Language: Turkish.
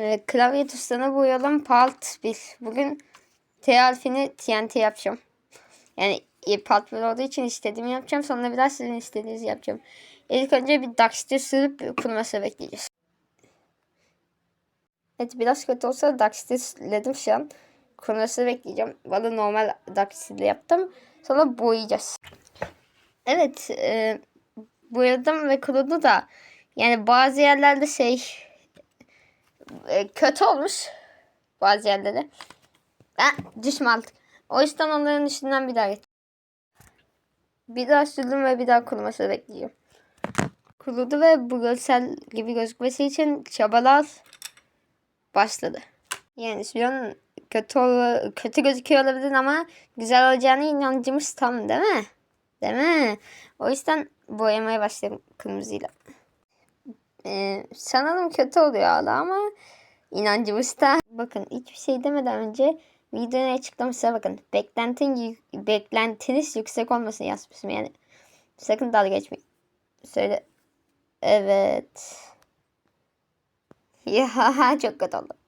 Ee, klavye tuşlarına boyayalım. Part 1. Bugün T harfini TNT yapacağım. Yani e, part 1 olduğu için istediğimi yapacağım. Sonra biraz sizin istediğinizi yapacağım. İlk önce bir Daxter sürüp kuruması bekleyeceğiz. Evet biraz kötü olsa Daxter'ledim şu an. Kuruması bekleyeceğim. Bana normal Daxter'le yaptım. Sonra boyayacağız. Evet. E, boyadım ve kurudu da. Yani bazı yerlerde şey e, kötü olmuş. Bazı yerlerde. Ha, düşme. O yüzden onların üstünden bir daha geç. Bir daha sürdüm ve bir daha kurumasını bekliyorum. Kurudu ve bu görsel gibi gözükmesi için çabalar başladı. Yani an kötü, ol- kötü gözüküyor olabilir ama güzel olacağına inancımız tam değil mi? Değil mi? O yüzden boyamaya başladım kırmızıyla. Ee, sanırım kötü oluyor hala ama inancımız da. Bakın hiçbir şey demeden önce videonun açıklamasına bakın. Beklentin, beklentiniz yüksek olmasını yazmışım yani. Sakın dalga geçmeyin. Söyle. Evet. Ya çok kötü oldu.